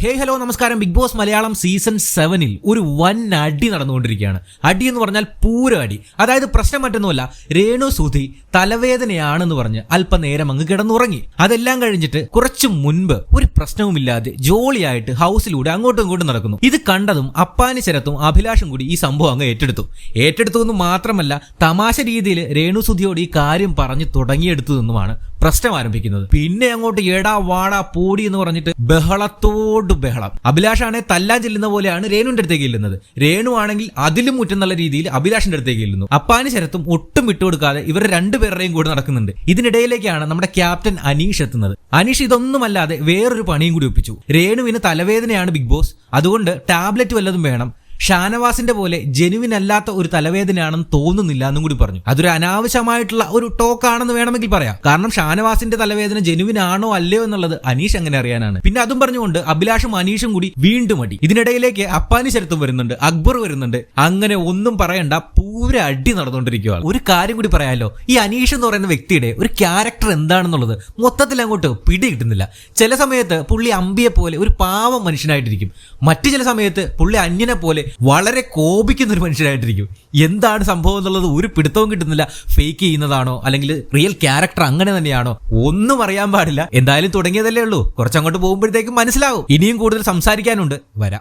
ഹേ hello നമസ്കാരം. Bigg Boss Malayalam season സെവനിൽ ഒരു വൻ അടി നടന്നുകൊണ്ടിരിക്കുകയാണ്. അടി എന്ന് പറഞ്ഞാൽ പൂര അടി. അതായത് പ്രശ്നം മറ്റൊന്നുമല്ല രേണു സുധി തലവേദനയാണെന്ന് പറഞ്ഞ് അല്പനേരം അങ്ങ് കിടന്നുറങ്ങി. അതെല്ലാം കഴിഞ്ഞിട്ട് കുറച്ചു മുൻപ് ഒരു പ്രശ്നവുമില്ലാതെ ജോളിയായിട്ട് ഹൗസിലൂടെ അങ്ങോട്ടും ഇങ്ങോട്ടും നടക്കുന്നു. ഇത് കണ്ടതും അപ്പാനി ശരത്തും അഭിലാഷും കൂടി ഈ സംഭവം അങ്ങ് ഏറ്റെടുത്തു. ഏറ്റെടുത്തു എന്ന് മാത്രമല്ല തമാശ രീതിയിൽ രേണു സുധിയോട് ഈ കാര്യം പറഞ്ഞു തുടങ്ങിയെടുത്തു എന്നുമാണ് പ്രശ്നം ആരംഭിക്കുന്നത്. പിന്നെ അങ്ങോട്ട് എടാ വാടാ പോടി എന്ന് പറഞ്ഞിട്ട് ബഹളത്തോട് ബഹളം. അഭിലാഷാണെ തല്ലാൻ ചെല്ലുന്ന പോലെയാണ് രേണുവിന്റെ അടുത്തേക്ക് ഇല്ലുന്നത് രേണു ആണെങ്കിൽ അതിലും മുറ്റം നല്ല രീതിയിൽ അഭിലാഷിന്റെ അടുത്തേക്ക് ഇല്ലുന്നു അപ്പാന് ശരത്തും ഒട്ടും വിട്ടുകൊടുക്കാതെ ഇവർ രണ്ടുപേരുടെയും കൂടെ നടക്കുന്നുണ്ട്. ഇതിനിടയിലേക്കാണ് നമ്മുടെ ക്യാപ്റ്റൻ അനീഷ് എത്തുന്നത്. അനീഷ് ഇതൊന്നുമല്ലാതെ വേറൊരു പണിയും കൂടി ഒപ്പിച്ചു. രേണുവിന് തലവേദനയാണ് ബിഗ് ബോസ്. അതുകൊണ്ട് ടാബ്ലറ്റ് വല്ലതും വേണം. ഷാനവാസിന്റെ പോലെ ജെനുവിൻ അല്ലാത്ത ഒരു തലവേദനയാണെന്ന് തോന്നുന്നില്ല എന്നും കൂടി പറഞ്ഞു. അതൊരു അനാവശ്യമായിട്ടുള്ള ഒരു ടോക്ക് ആണെന്ന് വേണമെങ്കിൽ പറയാം. കാരണം ഷാനവാസിന്റെ തലവേദന ജെനുവിൻ ആണോ അല്ലയോ എന്നുള്ളത് അനീഷ് എങ്ങനെ അറിയാനാണ്. പിന്നെ അതും പറഞ്ഞുകൊണ്ട് അഭിലാഷും അനീഷും കൂടി വീണ്ടും അടി. ഇതിനിടയിലേക്ക് അപ്പാനി ശരത്തും വരുന്നുണ്ട് അക്ബർ വരുന്നുണ്ട്. അങ്ങനെ ഒന്നും പറയണ്ട പൂര അടി നടന്നുകൊണ്ടിരിക്കുകയാണ് ഒരു കാര്യം കൂടി പറയാമല്ലോ ഈ അനീഷ് എന്ന് പറയുന്ന വ്യക്തിയുടെ ഒരു ക്യാരക്ടർ എന്താണെന്നുള്ളത് മൊത്തത്തിൽ അങ്ങോട്ട് പിടി കിട്ടുന്നില്ല. ചില സമയത്ത് പുള്ളി അമ്പിയെ പോലെ ഒരു പാവം മനുഷ്യനായിട്ടിരിക്കും. മറ്റു ചില സമയത്ത് പുള്ളി അന്യനെ പോലെ വളരെ കോപിക്കുന്ന ഒരു മനുഷ്യനായിട്ടിരിക്കും. എന്താണ് സംഭവം എന്നുള്ളത് ഒരു പിടുത്തവും കിട്ടുന്നില്ല. ഫേക്ക് ചെയ്യുന്നതാണോ? അല്ലെങ്കിൽ റിയൽ ക്യാരക്ടർ അങ്ങനെ തന്നെയാണോ? ഒന്നും അറിയാൻ പാടില്ല. എന്തായാലും തുടങ്ങിയതല്ലേ ഉള്ളൂ. കുറച്ചങ്ങോട്ട് പോകുമ്പോഴത്തേക്കും മനസ്സിലാവും. ഇനിയും കൂടുതൽ സംസാരിക്കാനുണ്ട്. വരാം.